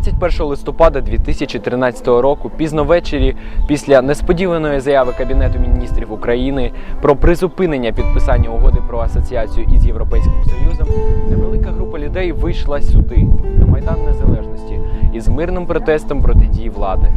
21 листопада 2013 року, пізно ввечері, після несподіваної заяви Кабінету міністрів України про призупинення підписання угоди про асоціацію із Європейським Союзом, невелика група людей вийшла сюди, на Майдан Незалежності, із мирним протестом проти дії влади.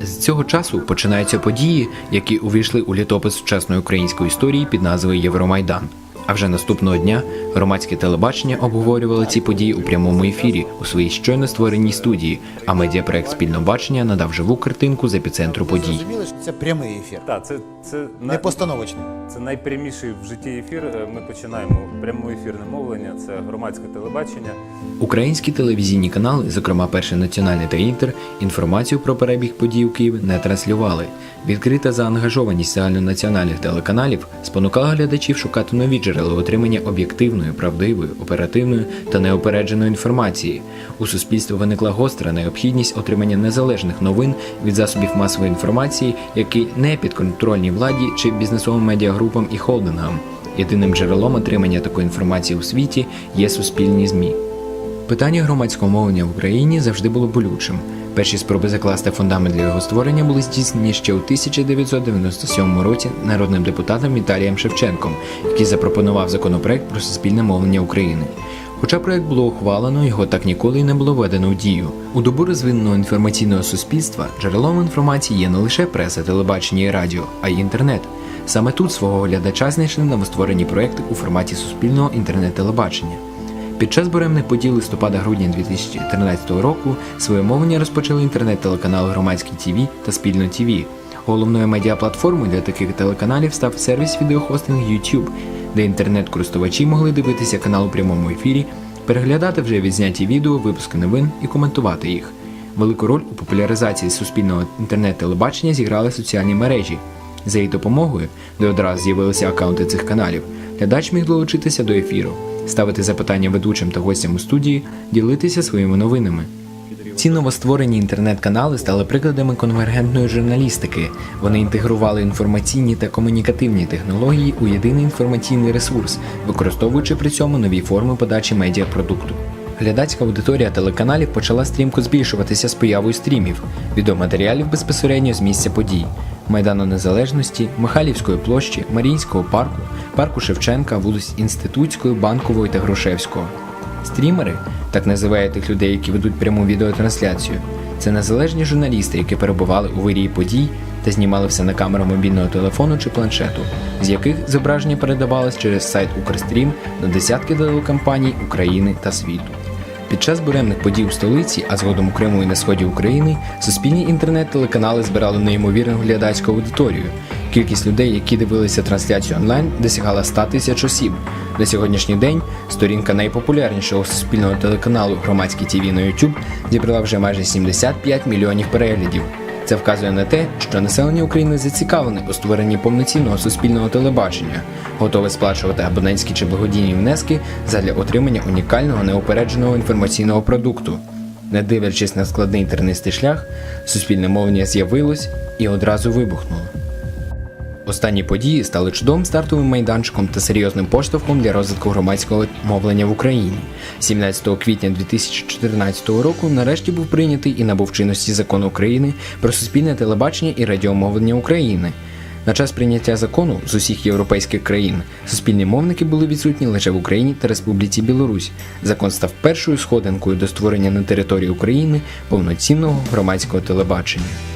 З цього часу починаються події, які увійшли у літопис сучасної української історії під назвою Євромайдан. А вже наступного дня громадське телебачення обговорювало ці події у прямому ефірі у своїй щойно створеній студії, а медіапроект спільно бачення надав живу картинку з епіцентру подій. Зрозуміло, що це прямий ефір, Так, це, це, не постановочний. Це найпряміший в житті ефір. Е, Ми починаємо прямоефірне мовлення, це громадське телебачення. Українські телевізійні канали, зокрема перший національний та інтер, інформацію про перебіг подій у Києві не транслювали. Відкрита заангажованість загальнонаціональних телеканалів спонукала глядачів шукати нові джерела отримання об'єктивної, правдивої, оперативної та неопередженої інформації. У суспільстві виникла гостра необхідність отримання незалежних новин від засобів масової інформації, які не підконтрольні владі чи бізнесовим медіагрупам і холдингам. Єдиним джерелом отримання такої інформації у світі є суспільні ЗМІ. Питання громадського мовлення в Україні завжди було болючим. Перші спроби закласти фундамент для його створення були здійснені ще у 1997 році народним депутатом Віталієм Шевченком, який запропонував законопроект про суспільне мовлення України. Хоча проект було ухвалено, його так ніколи й не було введено в дію. У добу розвиненого інформаційного суспільства джерелом інформації є не лише преса, телебачення і радіо, а й інтернет. Саме тут свого глядача знайшли новостворені проекти у форматі суспільного інтернет-телебачення. Під час буремних подій листопада-грудня 2013 року своє мовлення розпочали інтернет-телеканали Громадський ТІВІ та Спільно ТІВІ. Головною медіаплатформою для таких телеканалів став сервіс відеохостинг YouTube, де інтернет-користувачі могли дивитися канал у прямому ефірі, переглядати вже відзняті відео, випуски новин і коментувати їх. Велику роль у популяризації суспільного інтернет-телебачення зіграли соціальні мережі. За її допомогою, де одразу з'явилися акаунти цих каналів, глядач міг долучитися до ефіру, ставити запитання ведучим та гостям у студії, ділитися своїми новинами. Ці новостворені інтернет-канали стали прикладами конвергентної журналістики. Вони інтегрували інформаційні та комунікативні технології у єдиний інформаційний ресурс, використовуючи при цьому нові форми подачі медіапродукту. Глядацька аудиторія телеканалів почала стрімко збільшуватися з появою стрімів, відеоматеріалів безпосередньо з місця подій. Майдану Незалежності, Михайлівської площі, Маріїнського парку, парку Шевченка, вулиць Інститутської, Банкової та Грушевського. Стрімери, так називають тих людей, які ведуть пряму відеотрансляцію, це незалежні журналісти, які перебували у вирії подій та знімали все на камеру мобільного телефону чи планшету, з яких зображення передавалось через сайт Укрстрім на десятки телекомпаній України та світу. Під час буремних подій у столиці, а згодом у Криму і на сході України, суспільні інтернет-телеканали збирали неймовірну глядацьку аудиторію. Кількість людей, які дивилися трансляцію онлайн, досягала 100 тисяч осіб. На сьогоднішній день сторінка найпопулярнішого суспільного телеканалу Громадський ТІВІ на YouTube зібрала вже майже 75 мільйонів переглядів. Це вказує на те, що населення України зацікавлене у створенні повноцінного суспільного телебачення, готове сплачувати абонентські чи благодійні внески задля отримання унікального неупередженого інформаційного продукту. Не дивлячись на складний тернистий шлях, суспільне мовлення з'явилось і одразу вибухнуло. Останні події стали чудовим стартовим майданчиком та серйозним поштовхом для розвитку громадського мовлення в Україні. 17 квітня 2014 року нарешті був прийнятий і набув чинності закон України про суспільне телебачення і радіомовлення України. На час прийняття закону з усіх європейських країн суспільні мовники були відсутні лише в Україні та Республіці Білорусь. Закон став першою сходинкою до створення на території України повноцінного громадського телебачення.